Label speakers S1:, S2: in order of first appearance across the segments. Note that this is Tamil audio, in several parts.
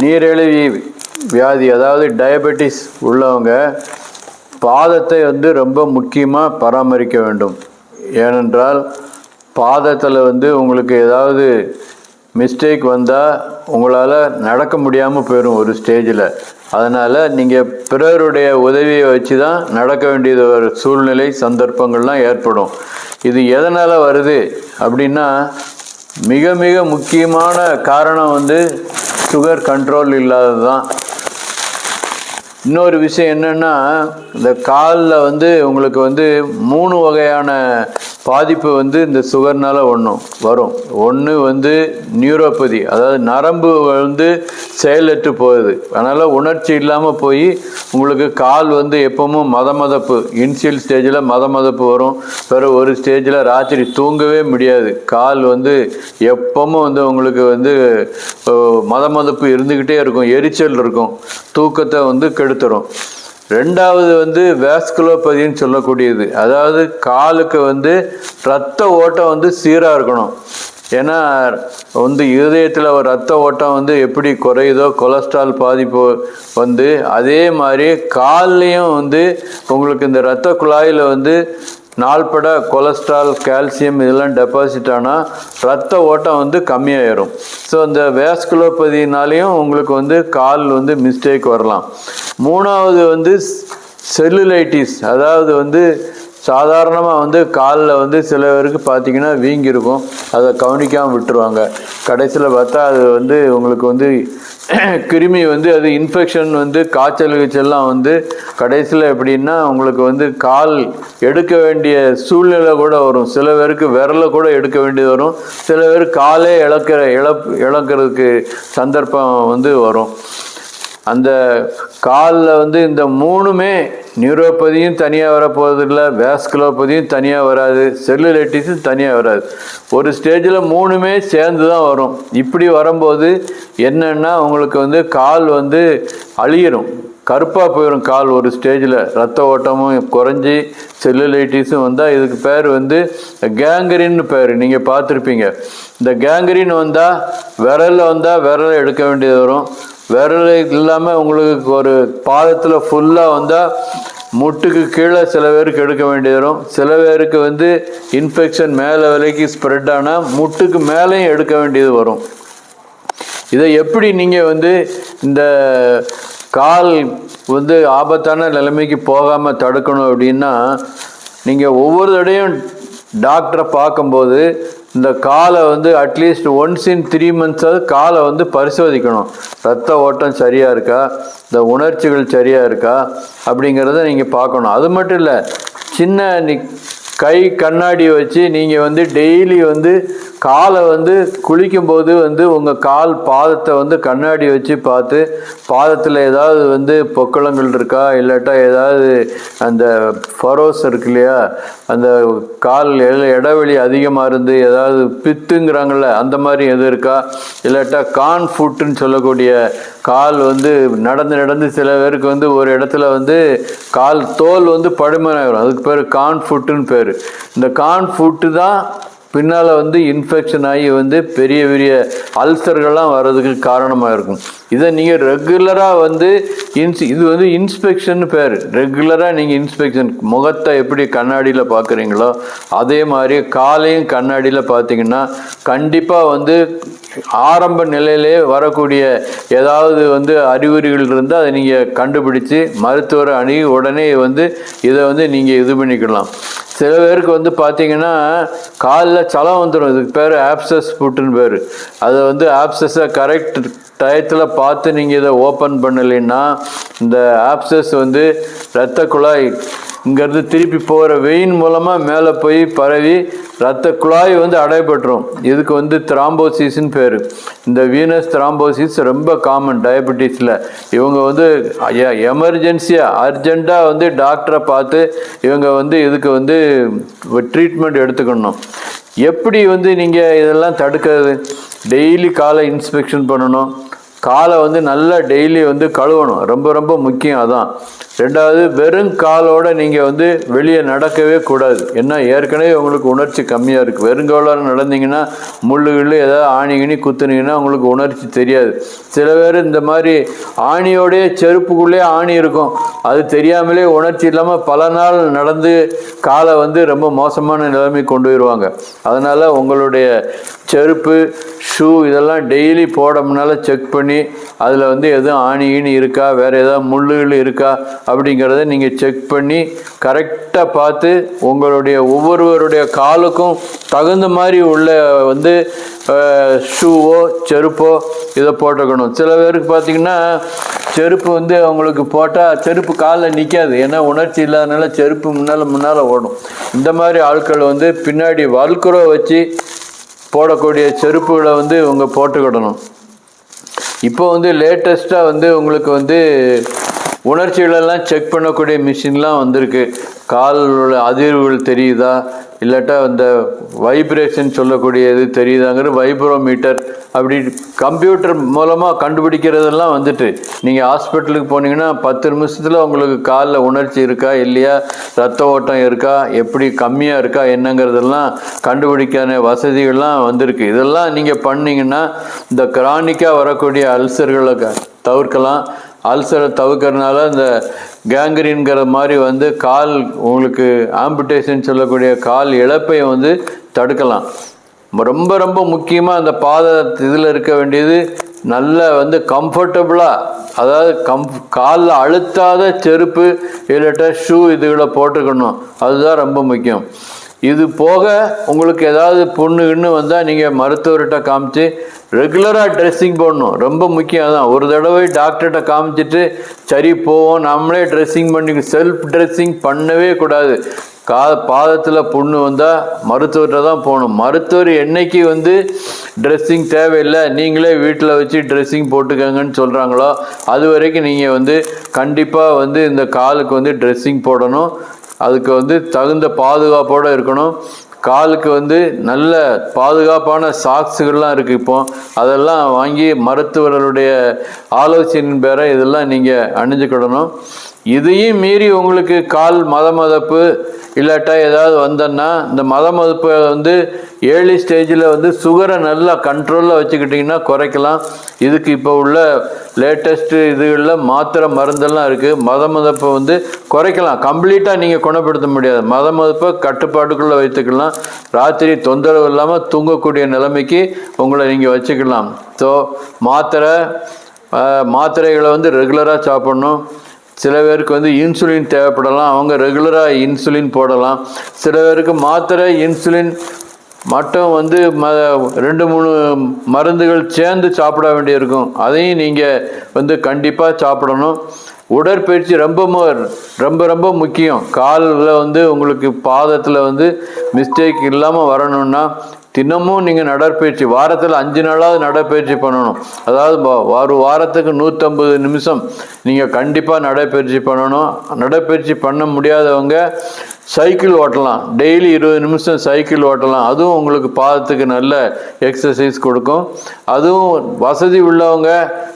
S1: நீரிழிவு வியாதி அதாவது டயபெட்டிஸ் உள்ளவங்க பாதத்தை வந்து ரொம்ப முக்கியமாக பராமரிக்க வேண்டும். ஏனென்றால் பாதத்தில் வந்து உங்களுக்கு ஏதாவது மிஸ்டேக் வந்தால் உங்களால் நடக்க முடியாமல் போயிடும் ஒரு ஸ்டேஜில் அதனால் நீங்கள் பிறருடைய உதவியை வச்சு தான் நடக்க வேண்டியது ஒரு சூழ்நிலை சந்தர்ப்பங்கள்லாம் ஏற்படும். இது எதனால் வருது அப்படின்னா மிக மிக முக்கியமான காரணம் வந்து சுகர் கண்ட்ரோல் இல்லாதது தான் இன்னொரு விஷயம் என்னென்னா இந்த காலில் வந்து உங்களுக்கு வந்து மூணு வகையான பாதிப்பு வந்து இந்த சுகர்னால் ஒன்றும் வரும். ஒன்று வந்து நியூரோபதி அதாவது நரம்பு வந்து செயலற்று போகுது. அதனால் உணர்ச்சி இல்லாமல் போய் உங்களுக்கு கால் வந்து எப்பவும் மத மதப்பு இனிஷியல் ஸ்டேஜில் மத மதப்பு வரும். பிறகு ஒரு ஸ்டேஜில் ராத்திரி தூங்கவே முடியாது. கால் வந்து எப்பவும் வந்து உங்களுக்கு வந்து மத மதப்பு இருந்துக்கிட்டே இருக்கும். எரிச்சல் இருக்கும். தூக்கத்தை வந்து கெடுத்துரும். ரெண்டாவது வந்து வேஸ்குலோபதின்னு சொல்லக்கூடியது. அதாவது காலுக்கு வந்து ரத்த ஓட்டம் வந்து சீராக இருக்கணும். ஏன்னா வந்து இருதயத்தில் ஒரு ரத்த ஓட்டம் வந்து எப்படி குறையுதோ கொலஸ்ட்ரால் பாதிப்பு வந்து அதே மாதிரி கால்லையும் வந்து உங்களுக்கு இந்த இரத்த குழாயில் வந்து நாள்பட கொலஸ்ட்ரால் கால்சியம் இதெல்லாம் டெபாசிட் ஆனால் ரத்த ஓட்டம் வந்து கம்மியாயிரும். ஸோ இந்த வேஸ்குலோபதினாலையும் உங்களுக்கு வந்து கால் வந்து மிஸ்டேக் வரலாம். மூணாவது வந்து செல்லுலைட்டிஸ் அதாவது வந்து சாதாரணமாக வந்து காலில் வந்து சில பேருக்கு பார்த்தீங்கன்னா வீங்கியிருக்கும் அதை கவனிக்காமல் விட்டுருவாங்க. கடைசியில் பார்த்தா அது வந்து உங்களுக்கு வந்து கிருமி வந்து அது இன்ஃபெக்ஷன் வந்து காய்ச்சல் கீச்சல்லாம் வந்து கடைசியில் எப்படின்னா உங்களுக்கு வந்து கால் எடுக்க வேண்டிய சூழ்நிலை கூட வரும். சில பேருக்கு விரலை கூட எடுக்க வேண்டியது வரும். சில பேர் காலே இழக்கிற இழப் இழக்கிறதுக்கு சந்தர்ப்பம் வந்து வரும். அந்த காலில் வந்து இந்த மூணுமே நியூரோபதியும் தனியாக வரப்போகிறதில்ல வேஸ்குலோபதியும் தனியாக வராது செல்லுலைட்டிஸும் தனியாக வராது. ஒரு ஸ்டேஜில் மூணுமே சேர்ந்து தான் வரும். இப்படி வரும்போது என்னென்னா உங்களுக்கு வந்து கால் வந்து அழியிடும் கருப்பாக போயிடும் கால் ஒரு ஸ்டேஜில். ரத்த ஓட்டமும் குறைஞ்சி செல்லுலைட்டிஸும் வந்தால் இதுக்கு பேர் வந்து கேங்கரின்னு பேர். நீங்கள் பார்த்துருப்பீங்க. இந்த கேங்கரின் வந்தால் விரலில் வந்தால் விரலை எடுக்க வேண்டியது வரும். விரல் இல்லாமல் உங்களுக்கு ஒரு பாதத்தில் ஃபுல்லாக வந்தால் முட்டுக்கு கீழே சில பேருக்கு எடுக்க வேண்டியது வரும். சில பேருக்கு வந்து இன்ஃபெக்ஷன் மேலே விலைக்கு ஸ்ப்ரெட் ஆனால் முட்டுக்கு மேலேயும் எடுக்க வேண்டியது வரும். இதை எப்படி நீங்கள் வந்து இந்த கால் வந்து ஆபத்தான நிலைமைக்கு போகாமல் தடுக்கணும் அப்படின்னா நீங்கள் ஒவ்வொரு தடையும் டாக்டரை பார்க்கும்போது இந்த காலை வந்து at least once in three மந்த்ஸாவது காலை வந்து பரிசோதிக்கணும். ரத்த ஓட்டம் சரியாக இருக்கா? இந்த உணர்ச்சிகள் சரியாக இருக்கா? அப்படிங்கிறத நீங்கள் பார்க்கணும். அது மட்டும் இல்லை சின்ன நி கை கண்ணாடி வச்சு நீங்கள் வந்து டெய்லி வந்து காலை வந்து குளிக்கும்போது வந்து உங்கள் கால் பாதத்தை வந்து கண்ணாடி வச்சு பார்த்து பாதத்தில் ஏதாவது வந்து பொக்களங்கள் இருக்கா? இல்லாட்டா ஏதாவது அந்த ஃபரோஸ் இருக்கு இல்லையா? அந்த கால் இடைவெளி அதிகமாக இருந்து ஏதாவது பித்துங்கிறாங்கள்ல அந்த மாதிரி எது இருக்கா? இல்லாட்டா கான் ஃபுட்டுன்னு சொல்லக்கூடிய கால் வந்து நடந்து நடந்து சில பேருக்கு வந்து ஒரு இடத்துல வந்து கால் தோல் வந்து படுமையாகிடும் அதுக்கு பேர் கான் ஃபுட்டுன்னு பேர். இந்த கான் ஃபுட்டு தான் பின்னால் வந்து இன்ஃபெக்ஷன் ஆகி வந்து பெரிய பெரிய அல்சர்கள்லாம் வர்றதுக்கு காரணமாக இருக்கும். இதை நீங்கள் ரெகுலராக வந்து இன்ஸ் இது வந்து இன்ஸ்பெக்ஷன் பேர். ரெகுலராக நீங்கள் இன்ஸ்பெக்ஷன் முகத்தை எப்படி கண்ணாடியில் பார்க்குறீங்களோ அதே மாதிரி காலையும் கண்ணாடியில் பார்த்தீங்கன்னா கண்டிப்பாக வந்து ஆரம்ப நிலையிலே வரக்கூடிய ஏதாவது வந்து அறிகுறிகள் இருந்தால் அதை நீங்கள் கண்டுபிடிச்சு மருத்துவரை அணுகி உடனே வந்து இதை வந்து நீங்கள் இது பண்ணிக்கலாம். சில பேருக்கு வந்து பார்த்தீங்கன்னா காலில் சலம் வந்துடும் இதுக்கு பேர் ஆப்சஸ் புட்டுன்னு பேர். அதை வந்து ஆப்சஸை கரெக்ட் டயத்தில் பார்த்து நீங்கள் இதை ஓப்பன் பண்ணலைன்னா இந்த ஆப்சஸ் வந்து இரத்த குழாய் இங்கேருந்து திருப்பி போகிற வெயின் மூலமாக மேலே போய் பரவி இரத்த குழாய் வந்து அடைபட்டுரும். இதுக்கு வந்து த்ராம்போசிஸ்ன்னு பேர். இந்த வீனஸ் திராம்போசிஸ் ரொம்ப காமன் டயபெட்டிஸில் இவங்க வந்து எமர்ஜென்சியாக அர்ஜெண்ட்டாக வந்து டாக்டரை பார்த்து இவங்க வந்து இதுக்கு வந்து ட்ரீட்மெண்ட் எடுத்துக்கணும். எப்படி வந்து நீங்கள் இதெல்லாம் தடுக்கிறது? டெய்லி காலை இன்ஸ்பெக்ஷன் பண்ணணும். காலை வந்து நல்லா டெய்லி வந்து கழுவணும். ரொம்ப ரொம்ப முக்கியம் அதான். ரெண்டாவது வெறும் காலோட நீங்கள் வந்து வெளியே நடக்கவே கூடாது. ஏன்னா ஏற்கனவே உங்களுக்கு உணர்ச்சி கம்மியாக இருக்குது வெறுங்காலோட நடந்தீங்கன்னா முள்ளுகள் ஏதாவது ஆணிகினி குத்துனீங்கன்னா உங்களுக்கு உணர்ச்சி தெரியாது. சில பேர் இந்த மாதிரி ஆணியோடைய செருப்புக்குள்ளே ஆணி இருக்கும். அது தெரியாமலே உணர்ச்சி இல்லாமல் பல நாள் நடந்து காலை வந்து ரொம்ப மோசமான நிலைமை கொண்டு வருவாங்க. அதனால் உங்களுடைய செருப்பு ஷூ இதெல்லாம் டெய்லி போடம்னால செக் பண்ணி அதில் வந்து எதுவும் ஆணி ஈணி இருக்கா? வேறு ஏதாவது முள்ளுகள் இருக்கா? அப்படிங்கிறத நீங்கள் செக் பண்ணி கரெக்டாக பார்த்து உங்களுடைய ஒவ்வொருவருடைய காலுக்கும் தகுந்த மாதிரி உள்ள வந்து ஷூவோ செருப்போ இதை போட்டுக்கணும் சில பேருக்கு பார்த்தீங்கன்னா செருப்பு வந்து அவங்களுக்கு போட்டால் செருப்பு காலில் நிற்காது ஏன்னா உணர்ச்சி இல்லாதனால செருப்பு முன்னால் முன்னால் ஓடும். இந்த மாதிரி ஆட்கள் வந்து பின்னாடி வல்குரோ வச்சு போடக்கூடிய செருப்புகளை வந்து இவங்க போட்டுக்கிடணும். இப்போ வந்து லேட்டஸ்ட்டாக வந்து உங்களுக்கு வந்து உணர்ச்சிகளெல்லாம் செக் பண்ணக்கூடிய மிஷின்லாம் வந்திருக்கு. காலோட அதிர்வுகள் தெரியுதா? இல்லாட்டா இந்த வைப்ரேஷன் சொல்லக்கூடியது தெரியுதாங்கிற வைப்ரோமீட்டர் அப்படி கம்ப்யூட்டர் மூலமாக கண்டுபிடிக்கிறதெல்லாம் வந்துட்டு. நீங்கள் ஹாஸ்பிட்டலுக்கு போனீங்கன்னா பத்து நிமிஷத்தில் உங்களுக்கு காலில் உணர்ச்சி இருக்கா இல்லையா? ரத்த ஓட்டம் இருக்கா? எப்படி கம்மியாக இருக்கா? என்னங்கிறதெல்லாம் கண்டுபிடிக்கான வசதிகள்லாம் வந்திருக்கு. இதெல்லாம் நீங்கள் பண்ணிங்கன்னா இந்த கிரானிக்காக வரக்கூடிய அல்சர்களை தவிர்க்கலாம். அல்சரை தவிர்க்கறதுனால இந்த கேங்கரின்கிற மாதிரி வந்து கால் உங்களுக்கு ஆம்பிடேஷன் சொல்லக்கூடிய கால் இழப்பை வந்து தடுக்கலாம். ரொம்ப ரொம்ப முக்கியமாக அந்த பாத இதில் இருக்க வேண்டியது நல்ல வந்து கம்ஃபர்டபுளாக அதாவது கம் காலில் அழுத்தாத செருப்பு இல்லாட்ட ஷூ இதுகளை போட்டுக்கணும். அதுதான் ரொம்ப முக்கியம். இது போக உங்களுக்கு ஏதாவது புண்ணு வந்தால் நீங்கள் மருத்துவர்கிட்ட காமிச்சு ரெகுலராக ட்ரெஸ்ஸிங் போடணும். ரொம்ப முக்கியம் தான் ஒரு தடவை டாக்டர்கிட்ட காமிச்சிட்டு சரி போவோம். நம்மளே ட்ரெஸ்ஸிங் பண்ணி செல்ஃப் ட்ரெஸ்ஸிங் பண்ணவே கூடாது. கா பாதத்தில் புண்ணு வந்தால் மருத்துவர்கிட்ட தான் போகணும். மருத்துவர் என்னைக்கு வந்து ட்ரெஸ்ஸிங் தேவையில்லை நீங்களே வீட்டில் வச்சு ட்ரெஸ்ஸிங் போட்டுக்கங்கன்னு சொல்கிறாங்களோ அது வரைக்கும் நீங்கள் வந்து கண்டிப்பாக வந்து இந்த காலுக்கு வந்து ட்ரெஸ்ஸிங் போடணும். அதுக்கு வந்து தகுந்த பாதுகாப்போடு இருக்கணும். காலுக்கு வந்து நல்ல பாதுகாப்பான சாக்ஸுகள்லாம் இருக்குது இப்போ. அதெல்லாம் வாங்கி மருத்துவர்களுடைய ஆலோசனையின் பேர இதெல்லாம் நீங்கள் அணிஞ்சுக்கிடணும். இதையும் மீறி உங்களுக்கு கால் மத மதப்பு இல்லாட்டா ஏதாவது வந்தன்னா இந்த மத மதப்பை வந்து ஏர்லி ஸ்டேஜில் வந்து சுகரை நல்லா கண்ட்ரோலில் வச்சுக்கிட்டிங்கன்னா குறைக்கலாம். இதுக்கு இப்போ உள்ள லேட்டஸ்ட்டு இதுகளில் மாத்திரை மருந்தெல்லாம் இருக்குது மத மதப்பை வந்து குறைக்கலாம். கம்ப்ளீட்டாக நீங்கள் குணப்படுத்த முடியாது. மத மதப்பை கட்டுப்பாட்டுக்குள்ளே வைத்துக்கலாம். ராத்திரி தொந்தரவு இல்லாமல் தூங்கக்கூடிய நிலைமைக்கு உங்களை நீங்கள் வச்சுக்கலாம். ஸோ மாத்திரை மாத்திரைகளை வந்து ரெகுலராக சாப்பிட்ணும். சில பேருக்கு வந்து இன்சுலின் தேவைப்படலாம் அவங்க ரெகுலராக இன்சுலின் போடலாம். சில பேருக்கு மாத்திரை இன்சுலின் மட்டும் வந்து ம ரெண்டு மூணு மருந்துகள் சேர்ந்து சாப்பிட வேண்டியிருக்கும். அதையும் நீங்கள் வந்து கண்டிப்பாக சாப்பிடணும். உடற்பயிற்சி ரொம்ப ரொம்ப ரொம்ப முக்கியம். காலில் வந்து உங்களுக்கு பாதத்தில் வந்து மிஸ்டேக் இல்லாமல் வரணும்னா தினமும் நீங்கள் நடைப்பயிற்சி வாரத்தில் அஞ்சு நாளாவது நடைப்பயிற்சி பண்ணணும். அதாவது ஒரு வாரத்துக்கு நூற்றம்பது நிமிஷம் நீங்கள் கண்டிப்பாக நடைப்பயிற்சி பண்ணணும். நடைப்பயிற்சி பண்ண முடியாதவங்க சைக்கிள் ஓட்டலாம். டெய்லி இருபது நிமிஷம் சைக்கிள் ஓட்டலாம். அதுவும் உங்களுக்கு பாதத்துக்கு நல்ல எக்ஸசைஸ் கொடுக்கும். அதுவும் வசதி உள்ளவங்க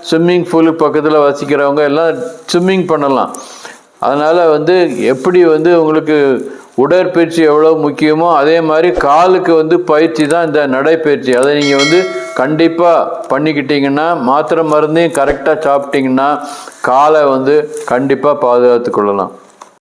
S1: ஸ்விம்மிங் பூலுக்கு பக்கத்தில் வசிக்கிறவங்க எல்லாம் ஸ்விம்மிங் பண்ணலாம். அதனால் வந்து எப்படி வந்து உங்களுக்கு உடற்பயிற்சி எவ்வளோ முக்கியமோ அதே மாதிரி காலுக்கு வந்து பயிற்சி தான் இந்த நடைப்பயிற்சி. அதை நீங்கள் வந்து கண்டிப்பாக பண்ணிக்கிட்டீங்கன்னா மாத்திரை மருந்தையும் கரெக்டாக சாப்பிட்டீங்கன்னா காலை வந்து கண்டிப்பாக பாதுகாத்து கொள்ளலாம்.